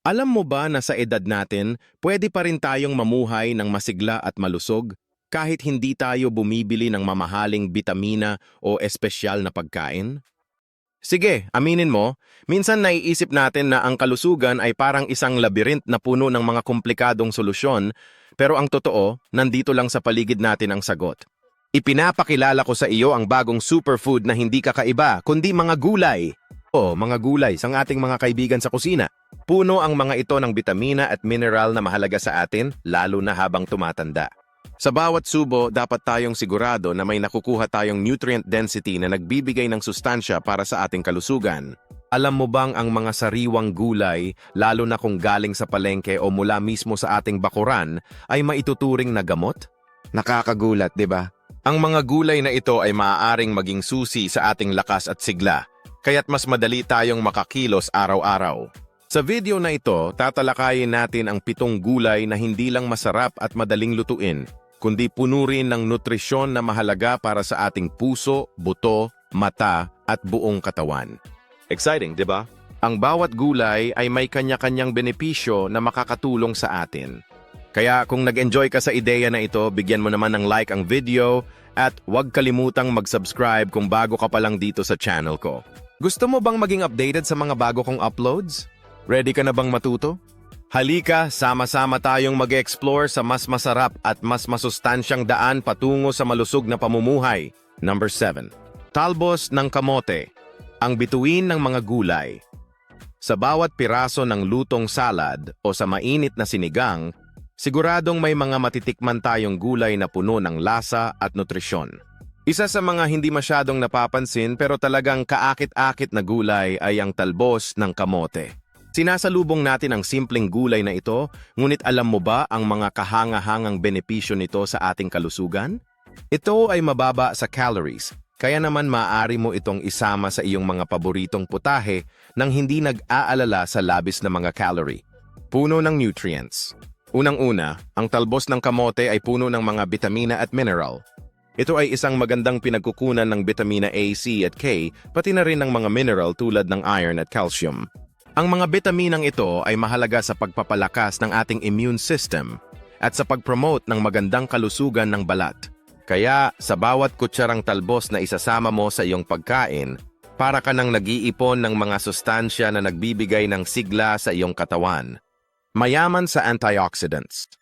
Alam mo ba na sa edad natin, pwede pa rin tayong mamuhay ng masigla at malusog kahit hindi tayo bumibili ng mamahaling bitamina o espesyal na pagkain? Sige, aminin mo, minsan naiisip natin na ang kalusugan ay parang isang labirint na puno ng mga komplikadong solusyon, pero ang totoo, nandito lang sa paligid natin ang sagot. Ipinapakilala ko sa iyo ang bagong superfood na hindi kakaiba, kundi mga gulay. O, mga gulay sang ating mga kaibigan sa kusina. Puno ang mga ito ng bitamina at mineral na mahalaga sa atin, lalo na habang tumatanda. Sa bawat subo, dapat tayong sigurado na may nakukuha tayong nutrient density na nagbibigay ng sustansya para sa ating kalusugan. Alam mo bang ang mga sariwang gulay, lalo na kung galing sa palengke o mula mismo sa ating bakuran, ay maituturing na gamot? Nakakagulat, di ba? Ang mga gulay na ito ay maaaring maging susi sa ating lakas at sigla, kaya't mas madali tayong makakilos araw-araw. Sa video na ito, tatalakayin natin ang pitong gulay na hindi lang masarap at madaling lutuin, kundi puno rin ng nutrisyon na mahalaga para sa ating puso, buto, mata at buong katawan. Exciting, di ba? Ang bawat gulay ay may kanya-kanyang benepisyo na makakatulong sa atin. Kaya kung nag-enjoy ka sa ideya na ito, bigyan mo naman ng like ang video at huwag kalimutang mag-subscribe kung bago ka pa lang dito sa channel ko. Gusto mo bang maging updated sa mga bago kong uploads? Ready ka na bang matuto? Halika, sama-sama tayong mag-explore sa mas masarap at mas masustansyang daan patungo sa malusog na pamumuhay. Number 7. Talbos ng kamote. Ang bituin ng mga gulay. Sa bawat piraso ng lutong salad o sa mainit na sinigang, siguradong may mga matitikman tayong gulay na puno ng lasa at nutrisyon. Isa sa mga hindi masyadong napapansin pero talagang kaakit-akit na gulay ay ang talbos ng kamote. Sinasalubong natin ang simpleng gulay na ito, ngunit alam mo ba ang mga kahanga-hangang benepisyo nito sa ating kalusugan? Ito ay mababa sa calories, kaya naman maaari mo itong isama sa iyong mga paboritong putahe nang hindi nag-aalala sa labis na mga calorie. Puno ng nutrients. Unang-una, ang talbos ng kamote ay puno ng mga bitamina at mineral. Ito ay isang magandang pinagkukunan ng bitamina A, C at K, pati na rin ng mga mineral tulad ng iron at calcium. Ang mga bitaminang ito ay mahalaga sa pagpapalakas ng ating immune system at sa pag-promote ng magandang kalusugan ng balat. Kaya sa bawat kutsarang talbos na isasama mo sa iyong pagkain, para ka nang nag-iipon ng mga sustansya na nagbibigay ng sigla sa iyong katawan. Mayaman sa antioxidants.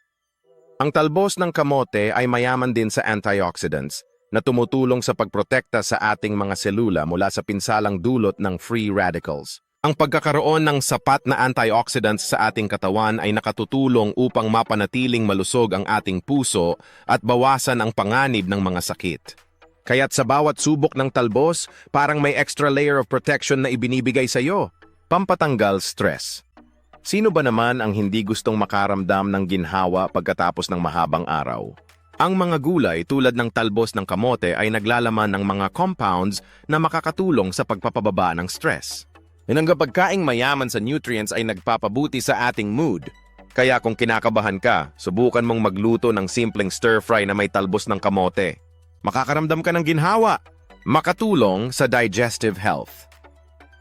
Ang talbos ng kamote ay mayaman din sa antioxidants na tumutulong sa pagprotekta sa ating mga selula mula sa pinsalang dulot ng free radicals. Ang pagkakaroon ng sapat na antioxidants sa ating katawan ay nakatutulong upang mapanatiling malusog ang ating puso at bawasan ang panganib ng mga sakit. Kaya't sa bawat subok ng talbos, parang may extra layer of protection na ibinibigay sa iyo. Pampatanggal stress. Sino ba naman ang hindi gustong makaramdam ng ginhawa pagkatapos ng mahabang araw? Ang mga gulay tulad ng talbos ng kamote ay naglalaman ng mga compounds na makakatulong sa pagpapababa ng stress. Ang pagkaing mayaman sa nutrients ay nagpapabuti sa ating mood. Kaya kung kinakabahan ka, subukan mong magluto ng simpleng stir-fry na may talbos ng kamote. Makakaramdam ka ng ginhawa. Makatulong sa digestive health.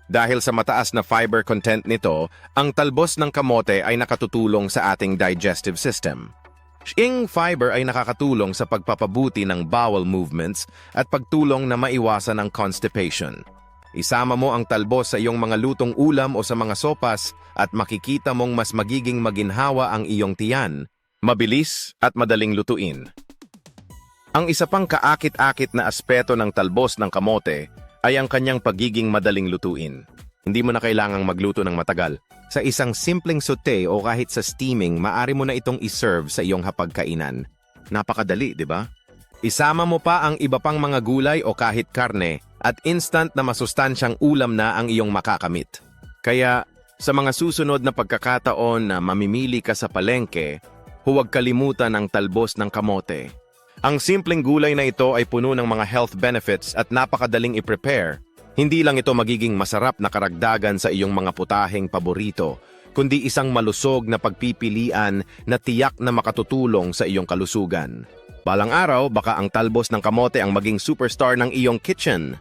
Dahil sa mataas na fiber content nito, ang talbos ng kamote ay nakatutulong sa ating digestive system. Ang fiber ay nakakatulong sa pagpapabuti ng bowel movements at pagtulong na maiwasan ang constipation. Isama mo ang talbos sa iyong mga lutong ulam o sa mga sopas at makikita mong mas magiging maginhawa ang iyong tiyan, mabilis at madaling lutuin. Ang isa pang kaakit-akit na aspeto ng talbos ng kamote ay ang kanyang pagiging madaling lutuin. Hindi mo na kailangang magluto ng matagal. Sa isang simpleng saute o kahit sa steaming, maari mo na itong iserve sa iyong hapagkainan. Napakadali, di ba? Isama mo pa ang iba pang mga gulay o kahit karne at instant na masustansyang ulam na ang iyong makakamit. Kaya sa mga susunod na pagkakataon na mamimili ka sa palengke, huwag kalimutan ang talbos ng kamote. Ang simpleng gulay na ito ay puno ng mga health benefits at napakadaling i-prepare. Hindi lang ito magiging masarap na karagdagan sa iyong mga putaheng paborito, kundi isang malusog na pagpipilian na tiyak na makatutulong sa iyong kalusugan. Balang araw, baka ang talbos ng kamote ang maging superstar ng iyong kitchen.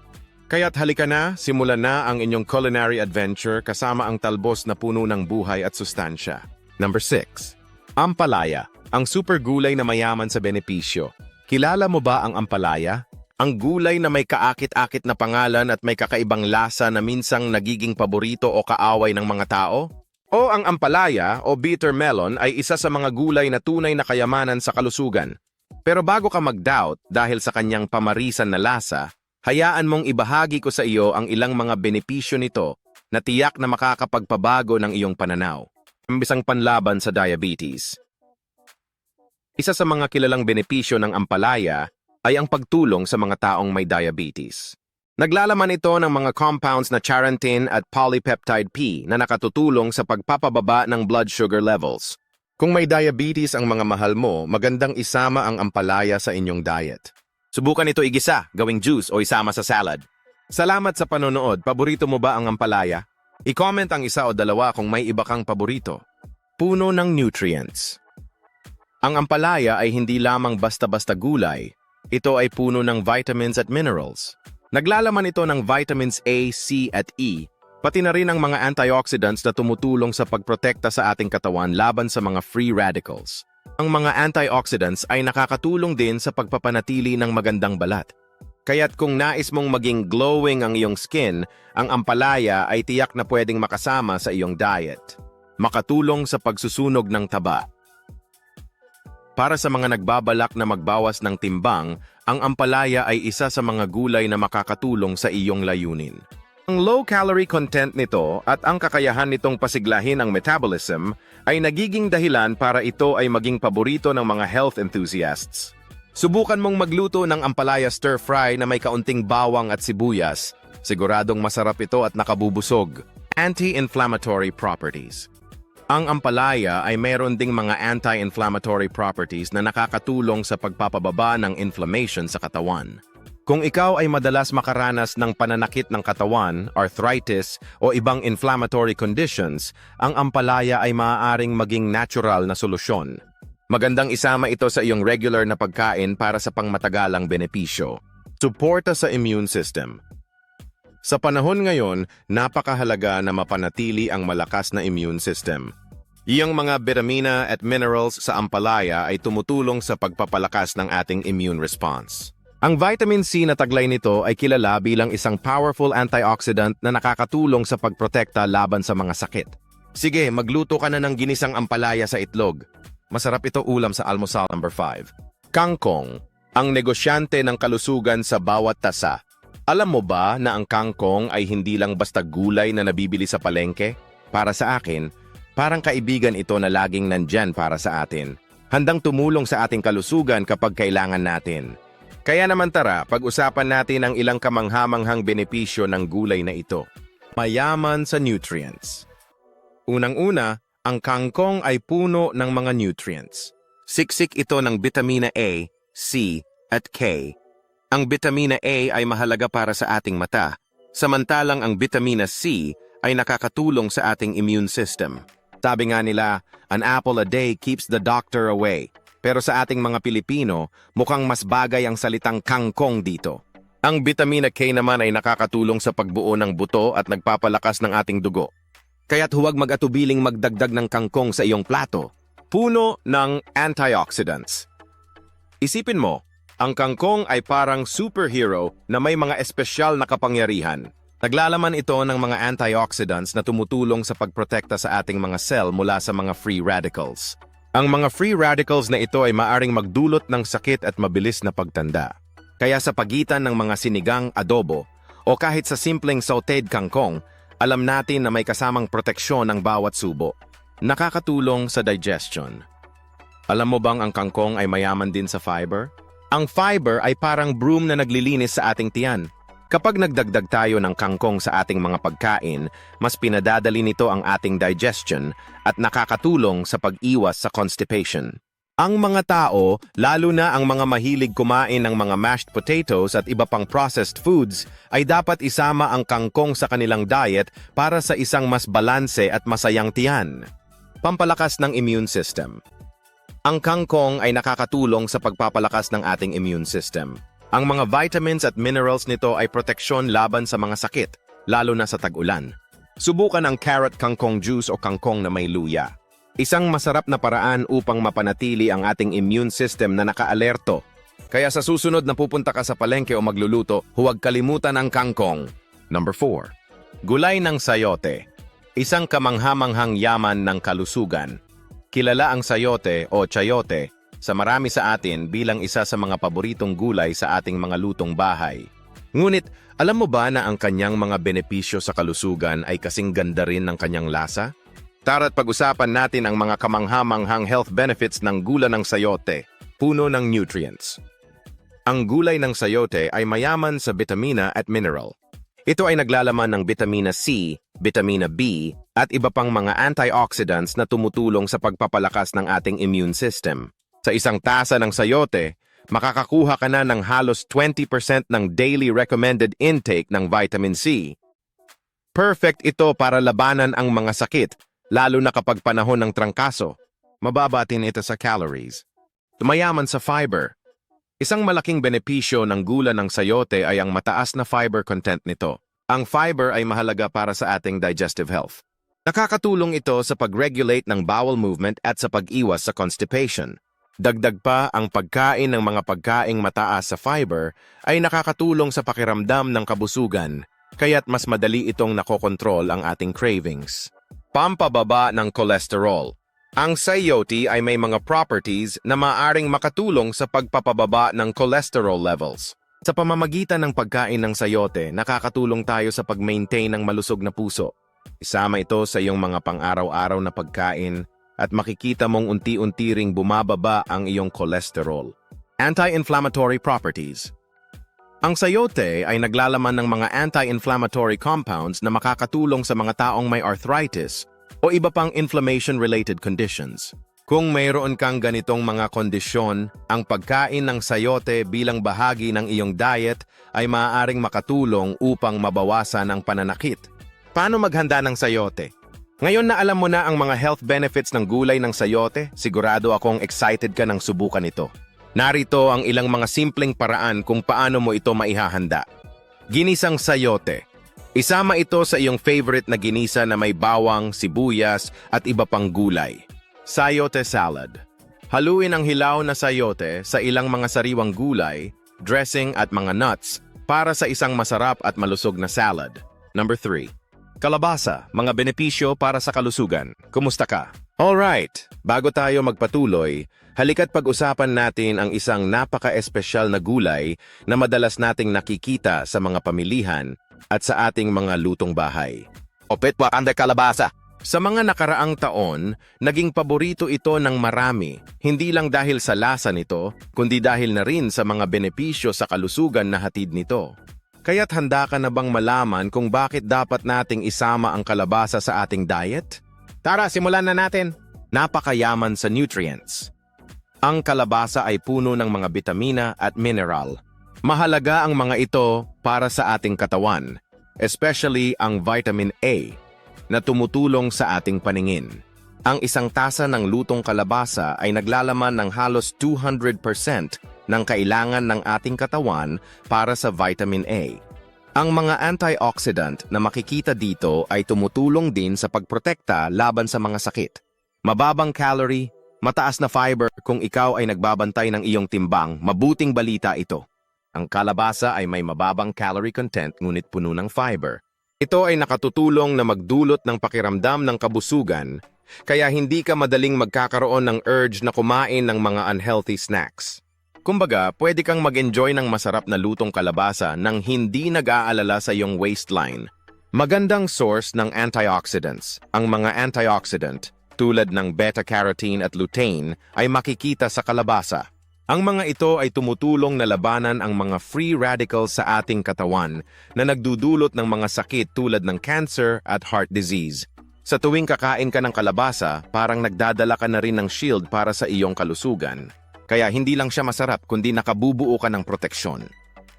Kaya't halika na, simulan na ang inyong culinary adventure kasama ang talbos na puno ng buhay at sustansya. Number 6. Ampalaya, ang super gulay na mayaman sa benepisyo. Kilala mo ba ang ampalaya? Ang gulay na may kaakit-akit na pangalan at may kakaibang lasa na minsang nagiging paborito o kaaway ng mga tao? O ang ampalaya o bitter melon ay isa sa mga gulay na tunay na kayamanan sa kalusugan. Pero bago ka mag-doubt dahil sa kanyang pamarisan na lasa, hayaan mong ibahagi ko sa iyo ang ilang mga benepisyo nito na tiyak na makakapagpabago ng iyong pananaw. Imbisang panlaban sa diabetes. Isa sa mga kilalang benepisyo ng ampalaya ay ang pagtulong sa mga taong may diabetes. Naglalaman ito ng mga compounds na charantin at polypeptide P na nakatutulong sa pagpapababa ng blood sugar levels. Kung may diabetes ang mga mahal mo, magandang isama ang ampalaya sa inyong diet. Subukan ito igisa, gawing juice o isama sa salad. Salamat sa panonood. Paborito mo ba ang ampalaya? I-comment ang isa o dalawa kung may iba kang paborito. Puno ng nutrients. Ang ampalaya ay hindi lamang basta-basta gulay. Ito ay puno ng vitamins at minerals. Naglalaman ito ng vitamins A, C at E, pati na rin ang mga antioxidants na tumutulong sa pagprotekta sa ating katawan laban sa mga free radicals. Ang mga antioxidants ay nakakatulong din sa pagpapanatili ng magandang balat. Kaya't kung nais mong maging glowing ang iyong skin, ang ampalaya ay tiyak na pwedeng makasama sa iyong diet. Makatulong sa pagsusunog ng taba. Para sa mga nagbabalak na magbawas ng timbang, ang ampalaya ay isa sa mga gulay na makakatulong sa iyong layunin. Ang low-calorie content nito at ang kakayahan nitong pasiglahin ang metabolism ay nagiging dahilan para ito ay maging paborito ng mga health enthusiasts. Subukan mong magluto ng ampalaya stir-fry na may kaunting bawang at sibuyas. Siguradong masarap ito at nakabubusog. Anti-inflammatory properties. Ang ampalaya ay mayroon ding mga anti-inflammatory properties na nakakatulong sa pagpapababa ng inflammation sa katawan. Kung ikaw ay madalas makaranas ng pananakit ng katawan, arthritis, o ibang inflammatory conditions, ang ampalaya ay maaaring maging natural na solusyon. Magandang isama ito sa iyong regular na pagkain para sa pangmatagalang benepisyo. Suporta sa immune system. Sa panahon ngayon, napakahalaga na mapanatili ang malakas na immune system. Iyang mga vitamina at minerals sa ampalaya ay tumutulong sa pagpapalakas ng ating immune response. Ang vitamin C na taglay nito ay kilala bilang isang powerful antioxidant na nakakatulong sa pagprotekta laban sa mga sakit. Sige, magluto ka na ng ginisang ampalaya sa itlog. Masarap ito ulam sa almusal number 5. Kangkong, ang negosyante ng kalusugan sa bawat tasa. Alam mo ba na ang kangkong ay hindi lang basta gulay na nabibili sa palengke? Para sa akin, parang kaibigan ito na laging nandyan para sa atin. Handang tumulong sa ating kalusugan kapag kailangan natin. Kaya naman tara, pag-usapan natin ang ilang kamanghamanghang benepisyo ng gulay na ito. Mayaman sa nutrients. Unang-una, ang kangkong ay puno ng mga nutrients. Siksik ito ng vitamina A, C, at K. Ang vitamina A ay mahalaga para sa ating mata, samantalang ang vitamina C ay nakakatulong sa ating immune system. Sabi nga nila, an apple a day keeps the doctor away. Pero sa ating mga Pilipino, mukhang mas bagay ang salitang kangkong dito. Ang vitamina K naman ay nakakatulong sa pagbuo ng buto at nagpapalakas ng ating dugo. Kaya't huwag mag-atubiling magdagdag ng kangkong sa iyong plato. Puno ng antioxidants. Isipin mo, ang kangkong ay parang superhero na may mga espesyal na kapangyarihan. Naglalaman ito ng mga antioxidants na tumutulong sa pagprotekta sa ating mga cell mula sa mga free radicals. Ang mga free radicals na ito ay maaring magdulot ng sakit at mabilis na pagtanda. Kaya sa pagitan ng mga sinigang adobo o kahit sa simpleng sauteed kangkong, alam natin na may kasamang proteksyon ng bawat subo. Nakakatulong sa digestion. Alam mo bang ang kangkong ay mayaman din sa fiber? Ang fiber ay parang broom na naglilinis sa ating tiyan. Kapag nagdagdag tayo ng kangkong sa ating mga pagkain, mas pinadadali nito ang ating digestion at nakakatulong sa pag-iwas sa constipation. Ang mga tao, lalo na ang mga mahilig kumain ng mga mashed potatoes at iba pang processed foods, ay dapat isama ang kangkong sa kanilang diet para sa isang mas balanse at masayang tiyan. Pampalakas ng immune system. Ang kangkong ay nakakatulong sa pagpapalakas ng ating immune system. Ang mga vitamins at minerals nito ay proteksyon laban sa mga sakit, lalo na sa tag-ulan. Subukan ang carrot kangkong juice o kangkong na may luya. Isang masarap na paraan upang mapanatili ang ating immune system na nakaalerto. Kaya sa susunod na pupunta ka sa palengke o magluluto, huwag kalimutan ang kangkong. Number 4. Gulay ng sayote. Isang kamanghamanghang yaman ng kalusugan. Kilala ang sayote o chayote sa marami sa atin bilang isa sa mga paboritong gulay sa ating mga lutong bahay. Ngunit, alam mo ba na ang kanyang mga benepisyo sa kalusugan ay kasing ganda rin ng kanyang lasa? Tara't pag-usapan natin ang mga kamanghamanghang health benefits ng gula ng sayote, puno ng nutrients. Ang gulay ng sayote ay mayaman sa vitamina at mineral. Ito ay naglalaman ng vitamina C, vitamina B, at iba pang mga antioxidants na tumutulong sa pagpapalakas ng ating immune system. Sa isang tasa ng sayote, makakakuha ka na ng halos 20% ng daily recommended intake ng vitamin C. Perfect ito para labanan ang mga sakit, lalo na kapag panahon ng trangkaso. Mababatin ito sa calories. Mayaman sa fiber. Isang malaking benepisyo ng gula ng sayote ay ang mataas na fiber content nito. Ang fiber ay mahalaga para sa ating digestive health. Nakakatulong ito sa pag-regulate ng bowel movement at sa pag-iwas sa constipation. Dagdag pa ang pagkain ng mga pagkaing mataas sa fiber ay nakakatulong sa pakiramdam ng kabusugan, kaya't mas madali itong nakokontrol ang ating cravings. Pampababa ng cholesterol. Ang sayote ay may mga properties na maaring makatulong sa pagpapababa ng cholesterol levels. Sa pamamagitan ng pagkain ng sayote, nakakatulong tayo sa pag-maintain ng malusog na puso. Isama ito sa iyong mga pang-araw-araw na pagkain at makikita mong unti-unti ring bumababa ang iyong cholesterol. Anti-inflammatory properties. Ang sayote ay naglalaman ng mga anti-inflammatory compounds na makakatulong sa mga taong may arthritis o iba pang inflammation-related conditions. Kung mayroon kang ganitong mga kondisyon, ang pagkain ng sayote bilang bahagi ng iyong diet ay maaaring makatulong upang mabawasan ang pananakit. Paano maghanda ng sayote? Ngayon na alam mo na ang mga health benefits ng gulay ng sayote, sigurado akong excited ka ng subukan ito. Narito ang ilang mga simpleng paraan kung paano mo ito maihahanda. Ginisang sayote. Isama ito sa iyong favorite na ginisa na may bawang, sibuyas at iba pang gulay. Sayote salad. Haluin ang hilaw na sayote sa ilang mga sariwang gulay, dressing at mga nuts para sa isang masarap at malusog na salad. Number 3. Kalabasa, mga benepisyo para sa kalusugan. Kumusta ka? Alright, bago tayo magpatuloy, halika't pag-usapan natin ang isang napaka-espesyal na gulay na madalas nating nakikita sa mga pamilihan at sa ating mga lutong bahay. Opet ande kalabasa. Sa mga nakaraang taon, naging paborito ito ng marami, hindi lang dahil sa lasa nito, kundi dahil na rin sa mga benepisyo sa kalusugan na hatid nito. Kaya't handa ka na bang malaman kung bakit dapat nating isama ang kalabasa sa ating diet? Tara, simulan na natin. Napakayaman sa nutrients. Ang kalabasa ay puno ng mga bitamina at mineral. Mahalaga ang mga ito para sa ating katawan, especially ang vitamin A, na tumutulong sa ating paningin. Ang isang tasa ng lutong kalabasa ay naglalaman ng halos 200% ng kailangan ng ating katawan para sa vitamin A. Ang mga antioxidant na makikita dito ay tumutulong din sa pagprotekta laban sa mga sakit. Mababang calorie, mataas na fiber kung ikaw ay nagbabantay ng iyong timbang, mabuting balita ito. Ang kalabasa ay may mababang calorie content ngunit puno ng fiber. Ito ay nakatutulong na magdulot ng pakiramdam ng kabusugan, kaya hindi ka madaling magkakaroon ng urge na kumain ng mga unhealthy snacks. Kumbaga, pwede kang mag-enjoy ng masarap na lutong kalabasa nang hindi nag-aalala sa iyong waistline. Magandang source ng antioxidants. Ang mga antioxidant, tulad ng beta-carotene at lutein, ay makikita sa kalabasa. Ang mga ito ay tumutulong na labanan ang mga free radicals sa ating katawan na nagdudulot ng mga sakit tulad ng cancer at heart disease. Sa tuwing kakain ka ng kalabasa, parang nagdadala ka na rin ng shield para sa iyong kalusugan. Kaya hindi lang siya masarap kundi nakabubuo ka ng proteksyon.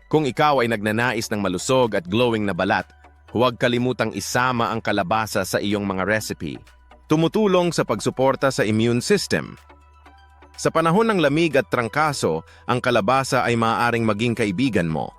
Kung ikaw ay nagnanais ng malusog at glowing na balat, huwag kalimutang isama ang kalabasa sa iyong mga recipe. Tumutulong sa pagsuporta sa immune system. Sa panahon ng lamig at trangkaso, ang kalabasa ay maaaring maging kaibigan mo.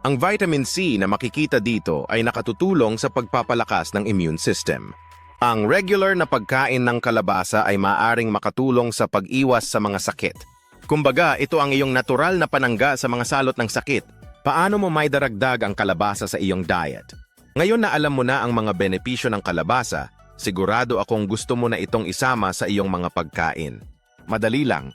Ang vitamin C na makikita dito ay nakatutulong sa pagpapalakas ng immune system. Ang regular na pagkain ng kalabasa ay maaaring makatulong sa pag-iwas sa mga sakit. Kumbaga, ito ang iyong natural na panangga sa mga salot ng sakit. Paano mo may daragdag ang kalabasa sa iyong diet? Ngayon na alam mo na ang mga benepisyo ng kalabasa, sigurado akong gusto mo na itong isama sa iyong mga pagkain. Madali lang.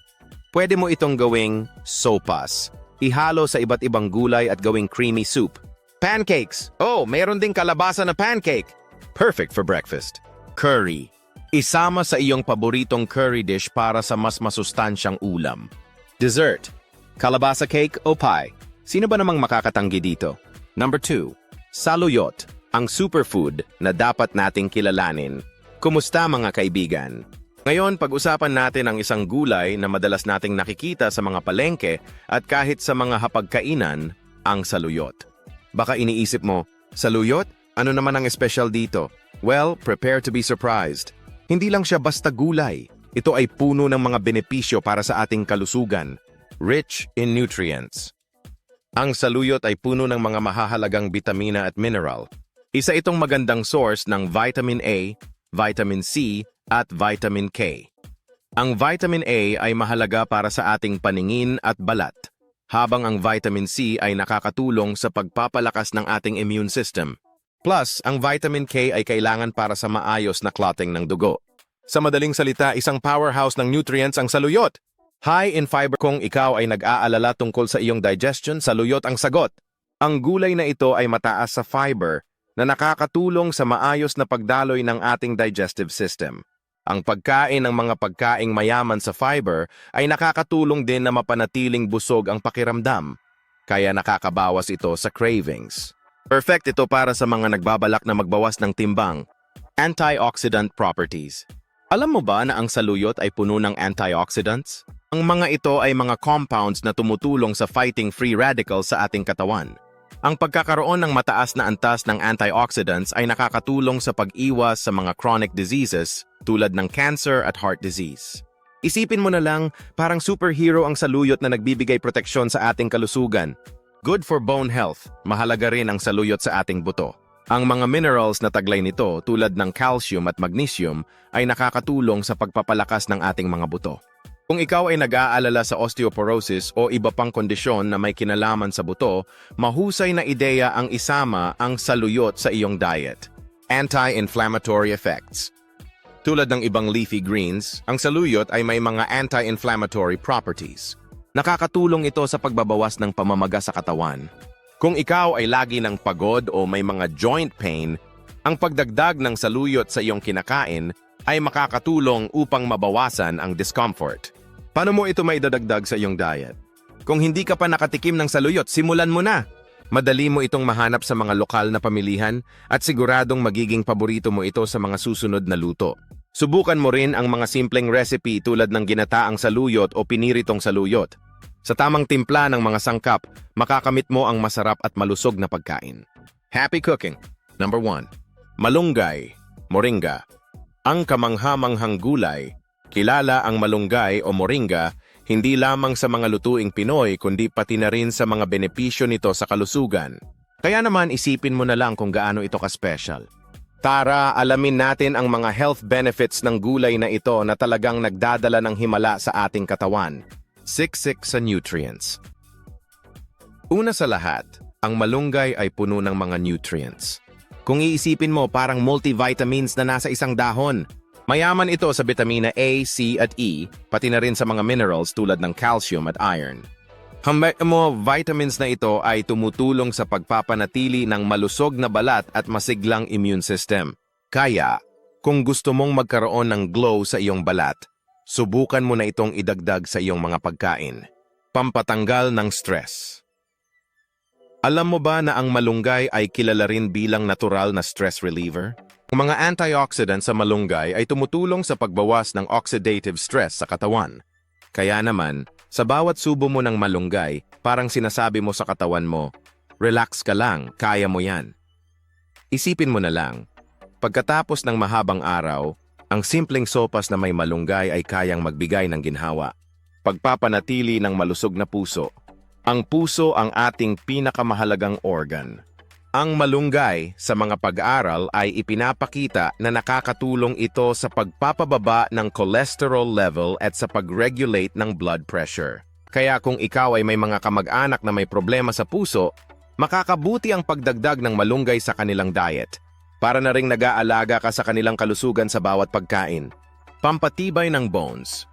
Pwede mo itong gawing sopas. Ihalo sa iba't ibang gulay at gawing creamy soup. Pancakes! Oh, mayroon ding kalabasa na pancake! Perfect for breakfast. Curry. Isama sa iyong paboritong curry dish para sa mas masustansyang ulam. Dessert. Kalabasa cake o pie. Sino ba namang makakatanggi dito? Number 2. Saluyot. Ang superfood na dapat nating kilalanin. Kumusta mga kaibigan? Ngayon, pag-usapan natin ang isang gulay na madalas nating nakikita sa mga palengke at kahit sa mga hapagkainan, ang saluyot. Baka iniisip mo, saluyot? Ano naman ang espesyal dito? Well, prepare to be surprised. Hindi lang siya basta gulay. Ito ay puno ng mga benepisyo para sa ating kalusugan. Rich in nutrients. Ang saluyot ay puno ng mga mahahalagang bitamina at mineral. Isa itong magandang source ng vitamin A, vitamin C, at vitamin K. Ang vitamin A ay mahalaga para sa ating paningin at balat, habang ang vitamin C ay nakakatulong sa pagpapalakas ng ating immune system. Plus, ang vitamin K ay kailangan para sa maayos na clotting ng dugo. Sa madaling salita, isang powerhouse ng nutrients ang saluyot. High in fiber kung ikaw ay nag-aalala tungkol sa iyong digestion, saluyot ang sagot. Ang gulay na ito ay mataas sa fiber na nakakatulong sa maayos na pagdaloy ng ating digestive system. Ang pagkain ng mga pagkaing mayaman sa fiber ay nakakatulong din na mapanatiling busog ang pakiramdam, kaya nakakabawas ito sa cravings. Perfect ito para sa mga nagbabalak na magbawas ng timbang. Antioxidant properties. Alam mo ba na ang saluyot ay puno ng antioxidants? Ang mga ito ay mga compounds na tumutulong sa fighting free radicals sa ating katawan. Ang pagkakaroon ng mataas na antas ng antioxidants ay nakakatulong sa pag-iwas sa mga chronic diseases tulad ng cancer at heart disease. Isipin mo na lang, parang superhero ang saluyot na nagbibigay proteksyon sa ating kalusugan. Good for bone health, mahalaga rin ang saluyot sa ating buto. Ang mga minerals na taglay nito tulad ng calcium at magnesium ay nakakatulong sa pagpapalakas ng ating mga buto. Kung ikaw ay nag-aalala sa osteoporosis o iba pang kondisyon na may kinalaman sa buto, mahusay na ideya ang isama ang saluyot sa iyong diet. Anti-inflammatory effects. Tulad ng ibang leafy greens, ang saluyot ay may mga anti-inflammatory properties. Nakakatulong ito sa pagbabawas ng pamamaga sa katawan. Kung ikaw ay lagi ng pagod o may mga joint pain, ang pagdagdag ng saluyot sa iyong kinakain ay makakatulong upang mabawasan ang discomfort. Paano mo ito maidadagdag sa iyong diet? Kung hindi ka pa nakatikim ng saluyot, simulan mo na. Madali mo itong mahanap sa mga lokal na pamilihan at siguradong magiging paborito mo ito sa mga susunod na luto. Subukan mo rin ang mga simpleng recipe tulad ng ginataang saluyot o piniritong saluyot. Sa tamang timpla ng mga sangkap, makakamit mo ang masarap at malusog na pagkain. Happy cooking! Number 1. Malunggay, moringa. Ang kamanghamanghang gulay, kilala ang malunggay o moringa hindi lamang sa mga lutuing Pinoy kundi pati na rin sa mga benepisyo nito sa kalusugan. Kaya naman isipin mo na lang kung gaano ito ka-special. Tara, alamin natin ang mga health benefits ng gulay na ito na talagang nagdadala ng himala sa ating katawan. Siksik sa nutrients. Una sa lahat, ang malunggay ay puno ng mga nutrients. Kung iisipin mo parang multivitamins na nasa isang dahon, mayaman ito sa vitamina A, C at E, pati na rin sa mga minerals tulad ng calcium at iron. Mo, vitamins na ito ay tumutulong sa pagpapanatili ng malusog na balat at masiglang immune system. Kaya, kung gusto mong magkaroon ng glow sa iyong balat, subukan mo na itong idagdag sa iyong mga pagkain. Pampatanggal ng stress. Alam mo ba na ang malunggay ay kilala rin bilang natural na stress reliever? Ang mga antioxidants sa malunggay ay tumutulong sa pagbawas ng oxidative stress sa katawan. Kaya naman, sa bawat subo mo ng malunggay, parang sinasabi mo sa katawan mo, relax ka lang, kaya mo yan. Isipin mo na lang, pagkatapos ng mahabang araw, Ang simpleng sopas na may malunggay ay kayang magbigay ng ginhawa. Pagpapanatili ng malusog na puso. Ang puso ang ating pinakamahalagang organ. Ang malunggay sa mga pag-aral ay ipinapakita na nakakatulong ito sa pagpapababa ng cholesterol level at sa pag-regulate ng blood pressure. Kaya kung ikaw ay may mga kamag-anak na may problema sa puso, makakabuti ang pagdagdag ng malunggay sa kanilang diet. Para na ring nag-aalaga ka sa kanilang kalusugan sa bawat pagkain. Pampatibay ng bones.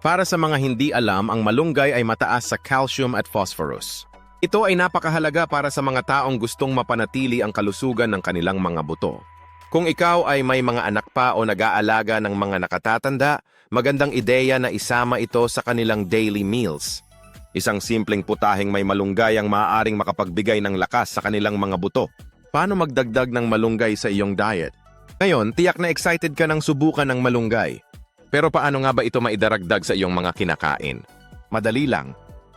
Para sa mga hindi alam, ang malunggay ay mataas sa calcium at phosphorus. Ito ay napakahalaga para sa mga taong gustong mapanatili ang kalusugan ng kanilang mga buto. Kung ikaw ay may mga anak pa o nag-aalaga ng mga nakatatanda, magandang ideya na isama ito sa kanilang daily meals. Isang simpleng putahing may malunggay ang maaaring makapagbigay ng lakas sa kanilang mga buto. Paano magdagdag ng malunggay sa iyong diet? Ngayon, tiyak na excited ka ng subukan ng malunggay. Pero paano nga ba ito maidaragdag sa iyong mga kinakain? Madali lang.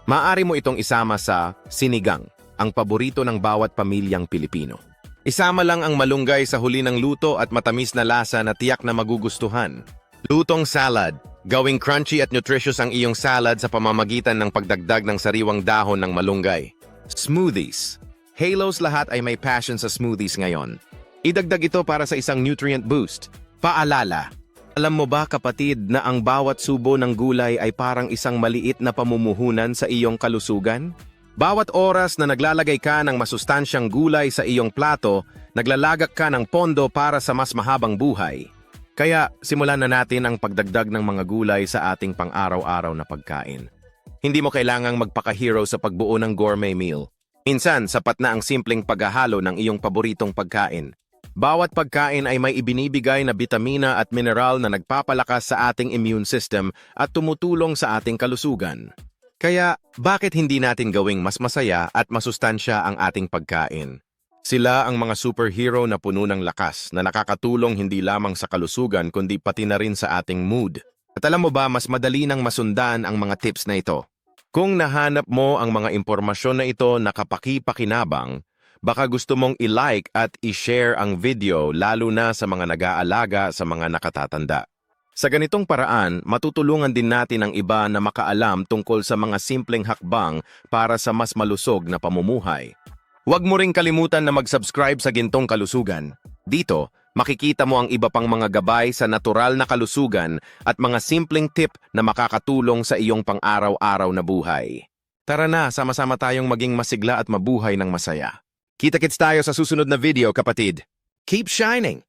Maaari mo itong isama sa sinigang, ang paborito ng bawat pamilyang Pilipino. Isama lang ang malunggay sa huli ng luto at matamis na lasa na tiyak na magugustuhan. Lutong salad. Gawing crunchy at nutritious ang iyong salad sa pamamagitan ng pagdagdag ng sariwang dahon ng malunggay. Smoothies. Halos lahat ay may passion sa smoothies ngayon. Idagdag ito para sa isang nutrient boost. Paalala, alam mo ba kapatid na ang bawat subo ng gulay ay parang isang maliit na pamumuhunan sa iyong kalusugan? Bawat oras na naglalagay ka ng masustansyang gulay sa iyong plato, naglalagak ka ng pondo para sa mas mahabang buhay. Kaya simulan na natin ang pagdagdag ng mga gulay sa ating pang-araw-araw na pagkain. Hindi mo kailangang magpaka-hero sa pagbuo ng gourmet meal. Minsan, sapat na ang simpleng paghahalo ng iyong paboritong pagkain. Bawat pagkain ay may ibinibigay na bitamina at mineral na nagpapalakas sa ating immune system at tumutulong sa ating kalusugan. Kaya, bakit hindi natin gawing mas masaya at masustansya ang ating pagkain? Sila ang mga superhero na puno ng lakas na nakakatulong hindi lamang sa kalusugan kundi pati na rin sa ating mood. At alam mo ba, mas madali nang masundan ang mga tips na ito. Kung nahanap mo ang mga impormasyon na ito na kapaki-pakinabang, baka gusto mong i-like at i-share ang video lalo na sa mga nag-aalaga sa mga nakatatanda. Sa ganitong paraan, matutulungan din natin ang iba na makaalam tungkol sa mga simpleng hakbang para sa mas malusog na pamumuhay. Huwag mo ring kalimutan na mag-subscribe sa Gintong Kalusugan. Dito, makikita mo ang iba pang mga gabay sa natural na kalusugan at mga simpleng tip na makakatulong sa iyong pang-araw-araw na buhay. Tara na, sama-sama tayong maging masigla at mabuhay ng masaya. Kita-kits tayo sa susunod na video, kapatid. Keep shining!